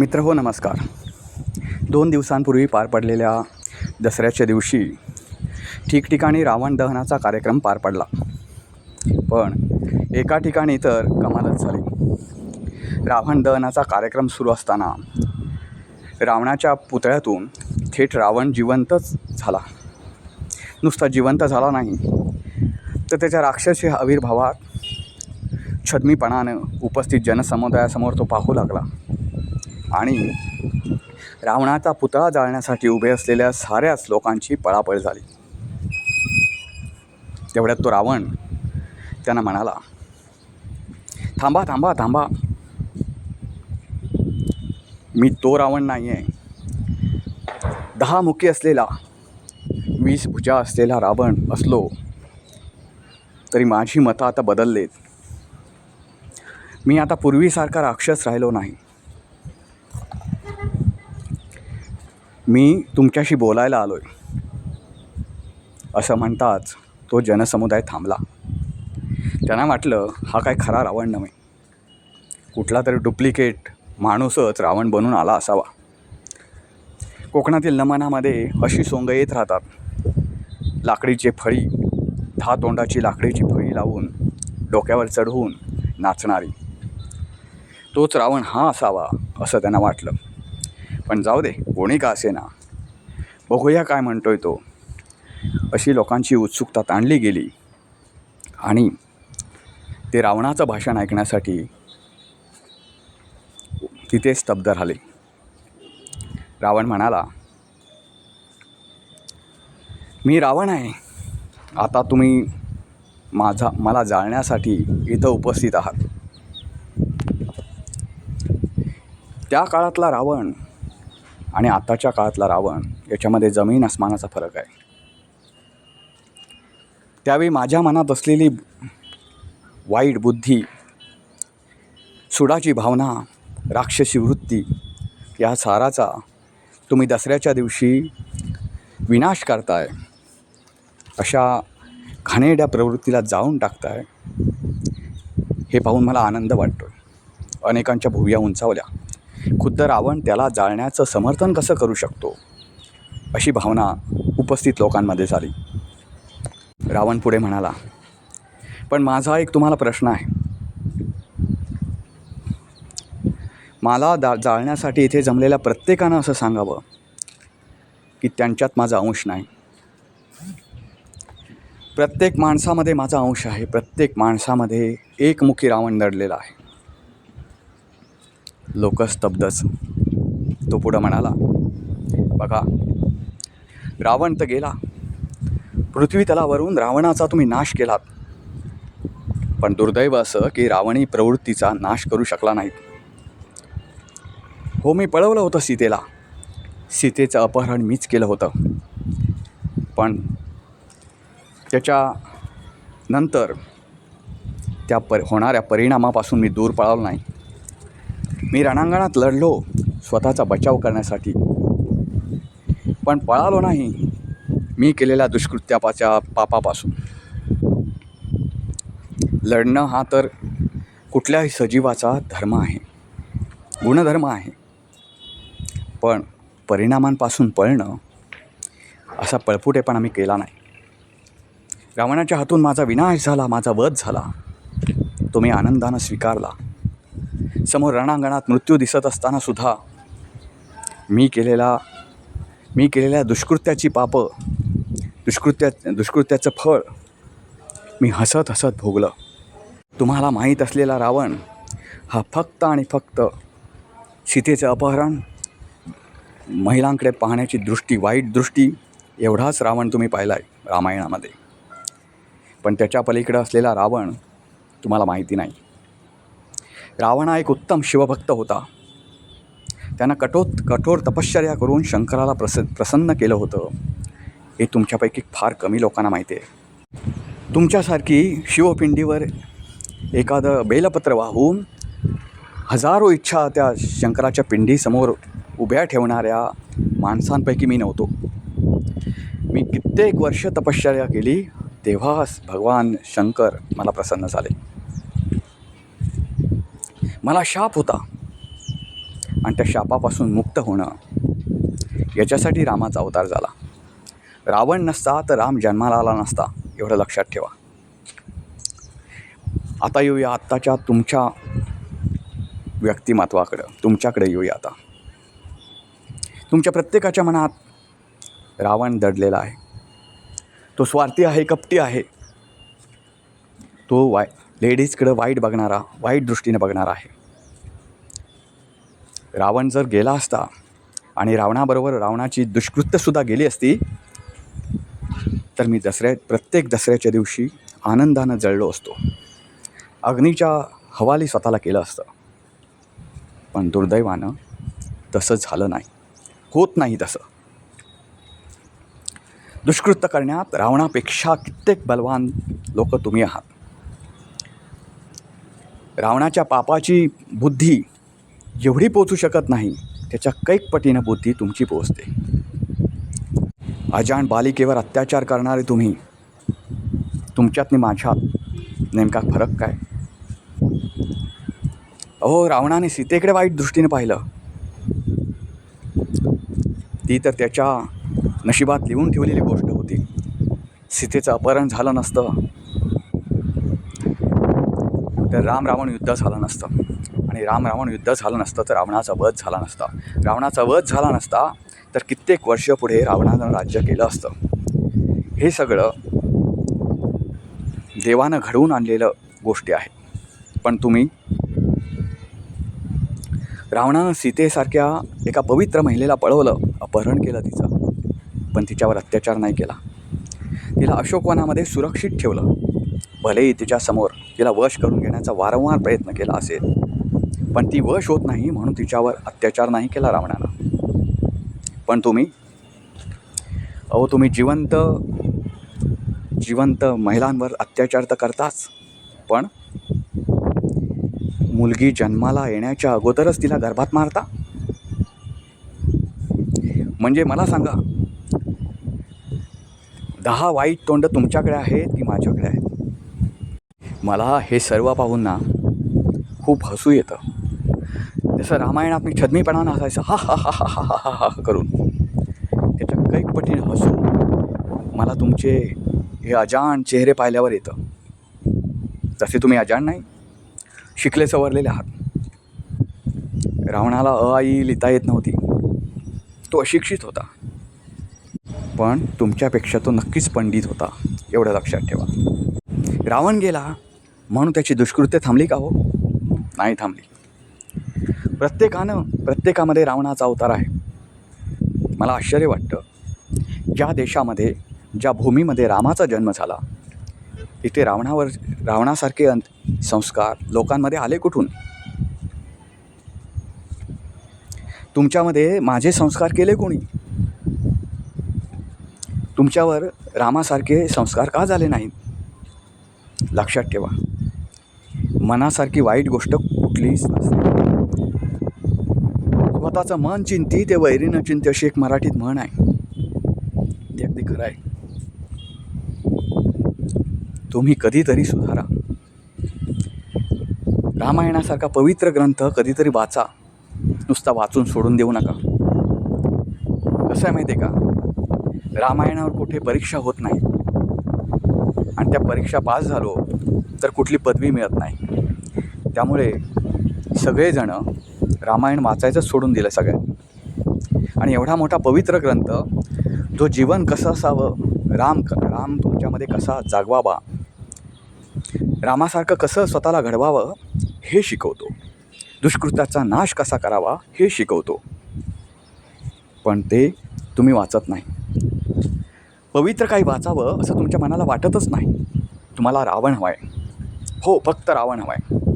मित्र हो नमस्कार. दोन दिवसांपूर्वी पार पडलेल्या दसऱ्याच्या दिवशी ठिकठिकाणी रावण दहनाचा कार्यक्रम पार पडला. पण एका ठिकाणी तर कमालच झाली. रावण दहनाचा कार्यक्रम सुरू असताना रावणाच्या पुतळ्यातून थेट रावण जिवंतच झाला. नुसता जिवंत झाला नाही तर त्याच्या राक्षसी आविर्भावात छद्मीपणानं उपस्थित जनसमुदायासमोर तो पाहू लागला. आणि रावणाचा पुतळा जाळण्यासाठी उभे असलेल्या साऱ्याच लोकांची पळापळ झाली. तेवढ्यात तो रावण त्यांना म्हणाला थांबा थांबा थांबा. मी तो रावण नाही आहे दहा मुखी असलेला वीस भुजा असलेला रावण असलो तरी माझी मतं आता बदललेत. मी आता पूर्वीसारखा राक्षस राहिलो नाही. मी तुमच्याशी बोलायला आलो आहे असं म्हणताच तो जनसमुदाय थांबला. त्यांना वाटलं हा काय खरा रावण नव्हे. कुठला तरी डुप्लिकेट माणूसच रावण बनून आला असावा. कोकणातील नमनामध्ये अशी सोंग येत राहतात. लाकडीचे फळी दहा तोंडाची लाकडीची फळी लावून डोक्यावर चढवून नाचणारी. तोच रावण हा असावा असं त्यांना वाटलं. पण जाऊ दे कोणी का असेना. बघूया काय म्हणतोय तो. अशी लोकांची उत्सुकता ताणली गेली. आणि ते रावणाचं भाषण ऐकण्यासाठी तिथे स्तब्ध राहिले. रावण म्हणाला मी रावण आहे. आता तुम्ही माझा मला जाळण्यासाठी इथं उपस्थित आहात. त्या काळातला रावण आणि आताच्या काळातला रावण याच्यामध्ये जमीन आसमानाचा फरक आहे. त्यावेळी माझ्या मनात असलेली वाईट बुद्धी सुडाची भावना राक्षसी वृत्ती या साराचा तुम्ही दसऱ्याच्या दिवशी विनाश करताय अशा घाणेरड्या प्रवृत्तीला जाळून टाकताय हे पाहून मला आनंद वाटतो. अनेकांच्या भुव्या उंचावल्या. खुद्द रावण त्याला जाळण्याचं समर्थन कसं करू शकतो? अशी भावना उपस्थित लोकांमध्ये झाली. रावण पुढे म्हणाला पण माझा एक तुम्हाला प्रश्न आहे. मला दा जाळण्यासाठी इथे जमलेल्या प्रत्येकानं असं सांगावं की त्यांच्यात माझा अंश नाही. प्रत्येक माणसामध्ये माझा अंश आहे. प्रत्येक माणसामध्ये एकमुखी रावण दडलेला आहे. लोक स्तब्धच तो पुढं म्हणाला बघा रावण तर गेला. पृथ्वी तलावरून रावणाचा तुम्ही नाश केलात. पण दुर्दैव असं की रावणी प्रवृत्तीचा नाश करू शकला नाहीत. हो मी पळवलं होतं सीतेला. सीतेचं अपहरण मीच केलं होतं. पण त्याच्या नंतर त्या पर होणाऱ्या परिणामापासून मी दूर पळालो नाही. मी रणांगणात लढलो स्वतःचा बचाव करण्यासाठी. पण पळालो नाही. मी केलेल्या दुष्कृत्यापाच्या पापापासून. लढणं हा तर कुठल्याही सजीवाचा धर्म आहे गुणधर्म आहे. पण परिणामांपासून पळणं असा पळपुटेपणा मी केला नाही. रावणाच्या हातून माझा विनाश झाला माझा वध झाला. तो मी आनंदानं स्वीकारला. समोर रणांगणात मृत्यू दिसत असताना सुद्धा मी केलेला मी केलेल्या दुष्कृत्याची पापं दुष्कृत्या दुष्कृत्याचं फळ मी हसत हसत भोगलं. तुम्हाला माहीत असलेला रावण हा फक्त आणि फक्त सीतेचं अपहरण महिलांकडे पाहण्याची दृष्टी वाईट दृष्टी एवढाच रावण तुम्ही पाहिला आहे रामायणामध्ये. पण त्याच्या पलीकडं असलेला रावण तुम्हाला माहिती नाही. रावण हा एक उत्तम शिवभक्त होता. त्यानं कठोर कठोर तपश्चर्या करून शंकराला प्रस प्रसन्न केलं होतं. हे तुमच्यापैकी फार कमी लोकांना माहिती आहे. तुमच्यासारखी शिवपिंडीवर एखादं बेलपत्र वाहून हजारो इच्छा त्या शंकराच्या पिंडीसमोर उभ्या ठेवणाऱ्या माणसांपैकी मी नव्हतो. मी कित्येक वर्ष तपश्चर्या केली तेव्हाच भगवान शंकर मला प्रसन्न झाले. मला शाप होता. आणि त्या शापापासून मुक्त होणं याच्यासाठी रामाचा अवतार झाला. रावण नसता तर राम जन्माला आला नसता एवढं लक्षात ठेवा. आता येऊया आत्ताच्या तुमच्या व्यक्तिमत्वाकडं. तुमच्याकडे येऊया आता. तुमच्या प्रत्येकाच्या मनात रावण दडलेला आहे. तो स्वार्थी आहे कपटी आहे. तो वाय लेडीजकडं वाईट बघणारा वाईट दृष्टीने बघणारा आहे. रावण जर गेला असता आणि रावणाबरोबर रावणाची दुष्कृत्यसुद्धा गेली असती तर मी दसऱ्या प्रत्येक दसऱ्याच्या दिवशी आनंदानं जळलो असतो. अग्नीच्या हवाली स्वतःला केलं असतं. पण दुर्दैवानं तसं झालं नाही. होत नाही तसं. दुष्कृत्य करण्यात रावणापेक्षा कित्येक बलवान लोक तुम्ही आहात. रावणाच्या पापाची बुद्धी जेवढी पोचू शकत नाही त्याच्या कैक पटीनं बुद्धी तुमची पोचते. अजाण बालिकेवर अत्याचार करणारे तुम्ही तुमच्यात माझ्यात नेमका फरक काय? अहो रावणाने सीतेकडे वाईट दृष्टीने पाहिलं. ती तर त्याच्या नशिबात लिहून ठेवलेली गोष्ट होती. सीतेचं अपहरण झालं नसतं. तर राम रावण युद्ध झालं नसतं. आणि राम रावण युद्ध झालं नसतं तर रावणाचा वध झाला नसता. रावणाचा वध झाला नसता तर कित्येक वर्ष पुढे रावणानं राज्य केलं असतं. हे सगळं देवानं घडवून आणलेलं गोष्टी आहेत. पण तुम्ही रावणानं सीतेसारख्या एका पवित्र महिलेला पळवलं अपहरण केलं तिचं. पण तिच्यावर अत्याचार नाही केला. तिला अशोकवनामध्ये सुरक्षित ठेवलं. भलेही तिच्यासमोर तिला वश करून घेण्याचा वारंवार प्रयत्न केला असेल पण ती वश होत नाही म्हणून तिच्यावर अत्याचार नाही केला रावणानं. पण तुम्ही? अहो तुम्ही जिवंत जिवंत महिलांवर अत्याचार तर करताच पण मुलगी जन्माला येण्याच्या अगोदरच तिला गर्भात मारता? म्हणजे मला सांगा दहा वाईट तोंड तुमच्याकडे आहेत की माझ्याकडे आहेत? मला हे सर्व पाहून ना खूप हसू येतं. जसं रामायणात मी छदमीपणानं हसायचं हा हा हा हा हा हा हा हा करून. त्याच्या कैक पटीने हसू मला तुमचे हे अजाण चेहरे पाहिल्यावर येतं. तसे तुम्ही अजाण नाही शिकले सवरलेले आहात. रावणाला अ आई लिहिता येत नव्हती. तो अशिक्षित होता. पण तुमच्यापेक्षा तो नक्कीच पंडित होता एवढं लक्षात ठेवा. रावण गेला म्हणून त्याची दुष्कृत्य थांबली का हो? नाही थांबली. प्रत्येकानं प्रत्येकामध्ये रावणाचा अवतार आहे. मला आश्चर्य वाटतं ज्या देशामध्ये ज्या भूमीमध्ये रामाचा जन्म झाला तिथे रावणावर रावणासारखे अंत संस्कार लोकांमध्ये आले कुठून? तुमच्यामध्ये माझे संस्कार केले कोणी? तुमच्यावर रामासारखे संस्कार का झाले नाहीत? लक्षात ठेवा. मनासारखी वाईट गोष्ट कुठलीच नसते. स्वतःचं मन चिंती ते वैरी न चिंती अशी एक मराठीत म्हण आहे. ते अगदी खरं आहे. तुम्ही कधीतरी सुधारा. रामायणासारखा पवित्र ग्रंथ कधीतरी वाचा. नुसता वाचून सोडून देऊ नका. कसं आहे माहिती आहे का? रामायणावर कुठे परीक्षा होत नाही. आणि त्या परीक्षा पास झालो तर कुठली पदवी मिळत नाही. त्यामुळे सगळेजणं रामायण वाचायचं सोडून दिलं सगळ्यांनी. आणि एवढा मोठा पवित्र ग्रंथ जो जीवन कसं असावं राम क राम तुमच्यामध्ये कसा जागवावा रामासारखं कसं स्वतःला घडवावं हे शिकवतो. दुष्कृत्याचा नाश कसा करावा हे शिकवतो. पण ते तुम्ही वाचत नाही. पवित्र काही वाचावं असं तुमच्या मनाला वाटतच नाही. तुम्हाला रावण हवा आहे हो फक्त रावण हवा आहे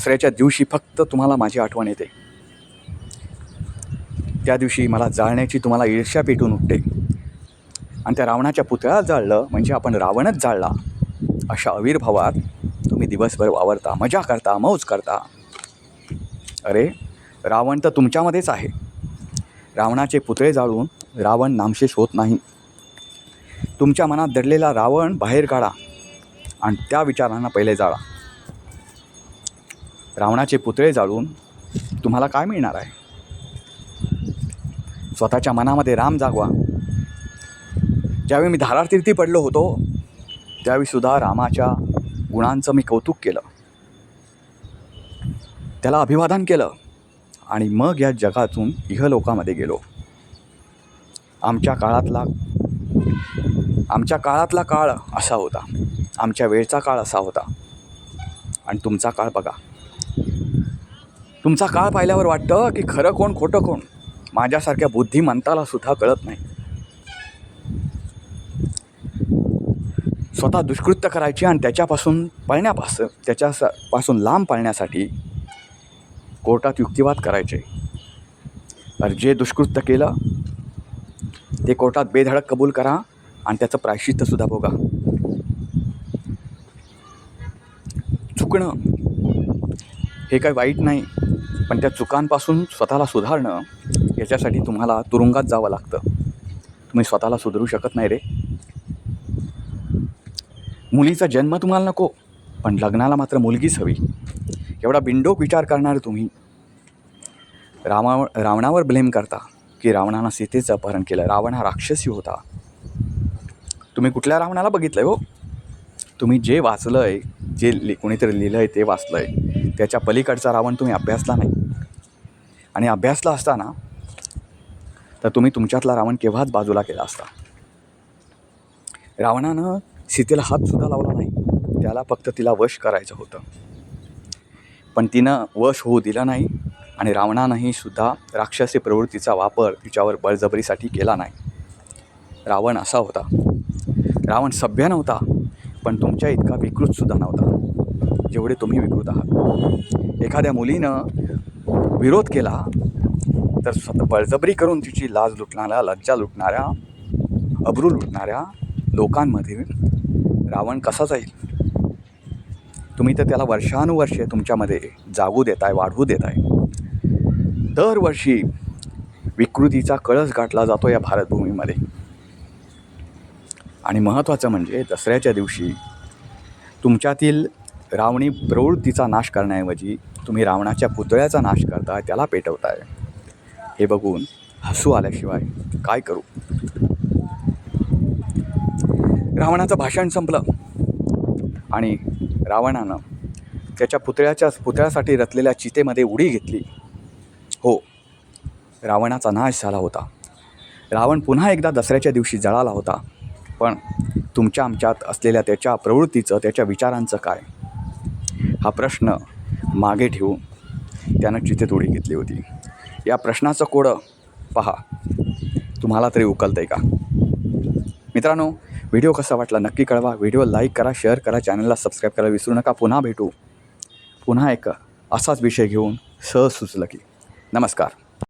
दसऱ्याच्या दिवशी फक्त तुम्हाला माझी आठवण येते. त्या दिवशी मला जाळण्याची तुम्हाला ईर्ष्या पेटून उठते. आणि त्या रावणाच्या पुतळ्यात जाळलं म्हणजे आपण रावणच जाळला. अशा आविर्भावात तुम्ही दिवसभर वावरता मजा करता मौज करता. अरे रावण तर तुमच्यामध्येच आहे. रावणाचे पुतळे जाळून रावण नामशेष होत नाही. तुमच्या मनात दडलेला रावण बाहेर काढा आणि त्या विचारांना पहिले जाळा. रावणाचे पुतळे जाळून तुम्हाला काय मिळणार आहे? स्वतःच्या मनामध्ये राम जागवा. ज्यावेळी मी धारातीर्थी पडलो होतो त्यावेळीसुद्धा रामाच्या गुणांचं मी कौतुक केलं. त्याला अभिवादन केलं आणि मग या जगातून इहलोकामध्ये गेलो. आमच्या काळातला आमच्या काळातला काळ असा होता. आमच्या वेळचा काळ असा होता. आणि तुमचा काळ बघा. तुमचा काळ पाहिल्यावर वाटतं की खरं कोण खोटं कोण? माझ्यासारख्या बुद्धिमंताला सुद्धा कळत नाही. स्वतः दुष्कृत्य करायची आणि त्याच्यापासून पळण्यापासून त्याच्या पासून लांब पळण्यासाठी कोर्टात युक्तिवाद करायचे. तर जे दुष्कृत्य केलं ते कोर्टात बेधडक कबूल करा आणि त्याचं प्रायश्चित्तसुद्धा भोगा. चुकणं हे काही वाईट नाही. पण त्या चुकांपासून स्वतःला सुधारणं याच्यासाठी तुम्हाला तुरुंगात जावं लागतं. तुम्ही स्वतःला सुधरू शकत नाही रे. मुलीचा जन्म तुम्हाला नको पण लग्नाला मात्र मुलगीच हवी. एवढा बिंडोक विचार करणार तुम्ही. रामा रावणावर ब्लेम करता की रावणानं सीतेचं अपहरण केलं. रावण हा राक्षसी होता. तुम्ही कुठल्या रावणाला बघितलं हो? तुम्ही जे वाचलं आहे जे लि कोणीतरी लिहिलं आहे ते वाचलं आहे त्याच्या पलीकडचा रावण तुम्ही अभ्यासला नाही. आणि अभ्यासला असताना तर तुम्ही तुमच्यातला रावण केव्हाच बाजूला केला असता? रावणानं सीतेला हातसुद्धा लावला नाही. त्याला फक्त तिला वश करायचं होतं. पण तिनं वश होऊ दिला नाही आणि रावणानंही सुद्धा राक्षसी प्रवृत्तीचा वापर तिच्यावर बळजबरीसाठी केला नाही. रावण असा होता. रावण सभ्य नव्हता पण तुमच्या इतका विकृतसुद्धा नव्हता जेवढे तुम्ही विकृत आहात. एखाद्या मुलीनं विरोध केला तर स्वतः बळजबरी करून तिची लाज लुटणाऱ्या लज्जा लुटणाऱ्या अब्रू लुटणाऱ्या लोकांमध्ये रावण कसा जाईल? तुम्ही तर त्याला वर्षानुवर्षे तुमच्यामध्ये जागू देताय वाढवू देताय. दरवर्षी विकृतीचा कळस गाठला जातो या भारतभूमीमध्ये. आणि महत्त्वाचं म्हणजे दसऱ्याच्या दिवशी तुमच्यातील रावणी प्रवृत्तीचा नाश करण्याऐवजी तुम्ही रावणाच्या पुतळ्याचा नाश करताय त्याला पेटवताय. हे बघून हसू आल्याशिवाय काय करू? रावणाचं भाषण संपलं आणि रावणानं त्याच्या पुतळ्याच्या पुतळ्यासाठी रचलेल्या चितेमध्ये उडी घेतली. हो रावणाचा नाश झाला होता. रावण पुन्हा एकदा दसऱ्याच्या दिवशी जळाला होता. पण तुमच्या आमच्यात असलेल्या त्याच्या प्रवृत्तीचं त्याच्या विचारांचं काय? हा प्रश्न मागे ठेवून त्यानं चितेत उडी घेतली होती. या प्रश्नाचं कोडं पहा. तुम्हाला तरी उकलतं आहे का? मित्रांनो व्हिडिओ कसा वाटला नक्की कळवा. व्हिडिओ लाईक करा शेअर करा चॅनलला सबस्क्राईब करा विसरू नका. पुन्हा भेटू. पुन्हा एक असाच विषय घेऊन सहज सुचलं की. नमस्कार.